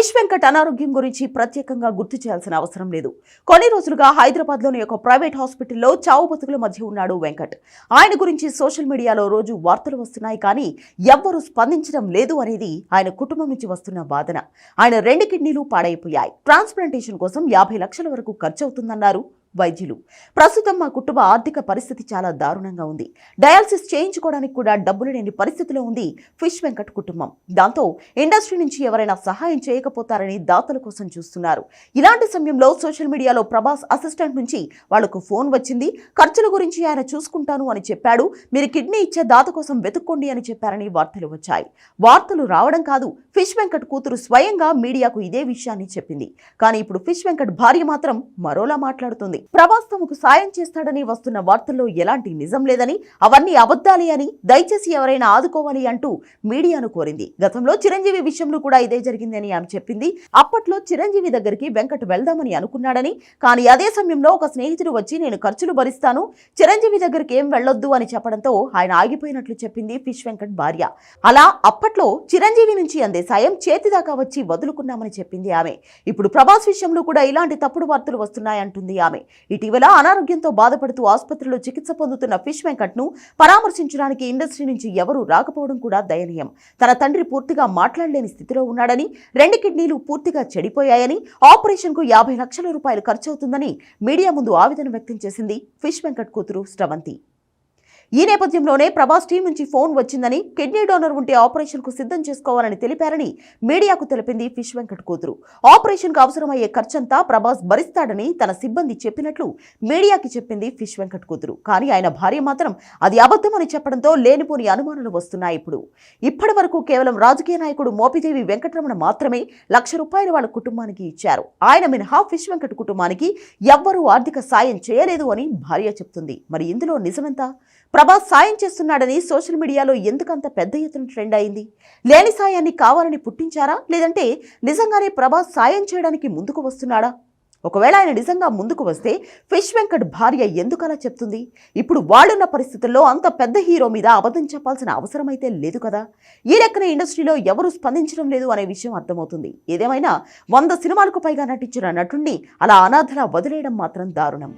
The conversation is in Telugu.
క్రిష్ వెంకట్ అనారోగ్యం గురించి ప్రత్యేకంగా గుర్తు చేయాల్సిన అవసరం లేదు. కొన్ని రోజులుగా హైదరాబాద్లోని ఒక ప్రైవేట్ హాస్పిటల్లో చావు బతుకుల మధ్య ఉన్నాడు వెంకట్. ఆయన గురించి సోషల్ మీడియాలో రోజు వార్తలు వస్తున్నాయి కానీ ఎవ్వరూ స్పందించడం లేదు అనేది ఆయన కుటుంబం నుంచి వస్తున్న వాదన. ఆయన రెండు కిడ్నీలు పాడైపోయాయి. ట్రాన్స్ప్లాంటేషన్ కోసం యాభై లక్షల వరకు ఖర్చు అవుతుందన్నారు వైద్యులు. ప్రస్తుతం మా కుటుంబ ఆర్థిక పరిస్థితి చాలా దారుణంగా ఉంది. డయాలసిస్ చేయించుకోవడానికి కూడా డబ్బులు లేని పరిస్థితిలో ఉంది ఫిష్ వెంకట్ కుటుంబం. దాంతో ఇండస్ట్రీ నుంచి ఎవరైనా సహాయం చేయకపోతారని దాతల కోసం చూస్తున్నారు. ఇలాంటి సమయంలో సోషల్ మీడియాలో ప్రభాస్ అసిస్టెంట్ నుంచి వాళ్ళకు ఫోన్ వచ్చింది. ఖర్చుల గురించి ఆయన చూసుకుంటాను అని చెప్పాడు. మీరు కిడ్నీ ఇచ్చే దాత కోసం వెతుక్కోండి అని చెప్పారని వార్తలు వచ్చాయి. వార్తలు రావడం కాదు ఫిష్ వెంకట్ కూతురు స్వయంగా మీడియాకు ఇదే విషయాన్ని చెప్పింది. కానీ ఇప్పుడు ఫిష్ వెంకట్ భార్య మాత్రం మరోలా మాట్లాడుతుంది. ప్రభాస్ తమకు సాయం చేస్తాడని వస్తున్న వార్తల్లో ఎలాంటి నిజం లేదని అవన్నీ అబద్ధాలే అని దయచేసి ఎవరైనా ఆదుకోవాలి అంటూ మీడియాను కోరింది. గతంలో చిరంజీవి విషయంలో కూడా ఇదే జరిగిందని ఆమె చెప్పింది. అప్పట్లో చిరంజీవి దగ్గరికి వెంకట్ వెళ్దామని అనుకున్నాడని కానీ అదే సమయంలో ఒక స్నేహితుడు వచ్చి నేను ఖర్చులు భరిస్తాను చిరంజీవి దగ్గరికి ఏం వెళ్ళొద్దు అని చెప్పడంతో ఆయన ఆగిపోయినట్లు చెప్పింది ఫిష్ వెంకట్ భార్య. అలా అప్పట్లో చిరంజీవి నుంచి అందే సాయం చేతిదాకా వచ్చి వదులుకున్నామని చెప్పింది ఆమె. ఇప్పుడు ప్రభాస్ విషయంలో కూడా ఇలాంటి తప్పుడు వార్తలు వస్తున్నాయంటుంది ఆమె. ఇటీవల అనారోగ్యంతో బాధపడుతూ ఆసుపత్రిలో చికిత్స పొందుతున్న ఫిష్ వెంకట్ను పరామర్శించడానికి ఇండస్ట్రీ నుంచి ఎవరూ రాకపోవడం కూడా దయనీయం. తన తండ్రి పూర్తిగా మాట్లాడలేని స్థితిలో ఉన్నాడని రెండు కిడ్నీలు పూర్తిగా చెడిపోయాయని ఆపరేషన్కు యాభై లక్షల రూపాయలు ఖర్చవుతుందని మీడియా ముందు ఆవేదన వ్యక్తం చేసింది ఫిష్ వెంకట్ కూతురు స్రవంతి. ఈ నేపథ్యంలోనే ప్రభాస్ టీం నుంచి ఫోన్ వచ్చిందని కిడ్నీ డోనర్ ఉంటే ఆపరేషన్కు సిద్ధం చేసుకోవాలని తెలిపారని మీడియాకు తెలిపింది ఫిష్ వెంకట్ కూతురు. ఆపరేషన్కు అవసరమయ్యే ఖర్చంతా ప్రభాస్ భరిస్తాడని తన సిబ్బంది చెప్పినట్లు మీడియాకి చెప్పింది ఫిష్ వెంకట్ కూతురు. కానీ ఆయన భార్య మాత్రం అది అబద్ధమని చెప్పడంతో లేనిపోని అనుమానాలు వస్తున్నాయి ఇప్పుడు. ఇప్పటి వరకు కేవలం రాజకీయ నాయకుడు మోపిదేవి వెంకటరమణ మాత్రమే లక్ష రూపాయలు వాళ్ళ కుటుంబానికి ఇచ్చారు. ఆయన మినహా ఫిష్ వెంకట్ కుటుంబానికి ఎవ్వరూ ఆర్థిక సాయం చేయలేదు అని భార్య చెప్తుంది. మరి ఇందులో నిజమెంత? ప్రభాస్ సాయం చేస్తున్నాడని సోషల్ మీడియాలో ఎందుకంత పెద్ద ఎత్తున ట్రెండ్ అయింది? లేని సాయాన్ని కావాలని పుట్టించారా? లేదంటే నిజంగానే ప్రభాస్ సాయం చేయడానికి ముందుకు వస్తున్నాడా? ఒకవేళ ఆయన నిజంగా ముందుకు వస్తే ఫిష్ వెంకట్ భార్య ఎందుకలా చెప్తుంది? ఇప్పుడు వాళ్ళున్న పరిస్థితుల్లో అంత పెద్ద హీరో మీద అబద్ధం చెప్పాల్సిన అవసరం అయితే లేదు కదా? ఈ లెక్కన ఇండస్ట్రీలో ఎవరు స్పందించడం లేదు అనే విషయం అర్థమవుతుంది. ఏదేమైనా వంద సినిమాలకు పైగా నటించిన నటుణ్ణి అలా అనాథలా వదిలేయడం మాత్రం దారుణం.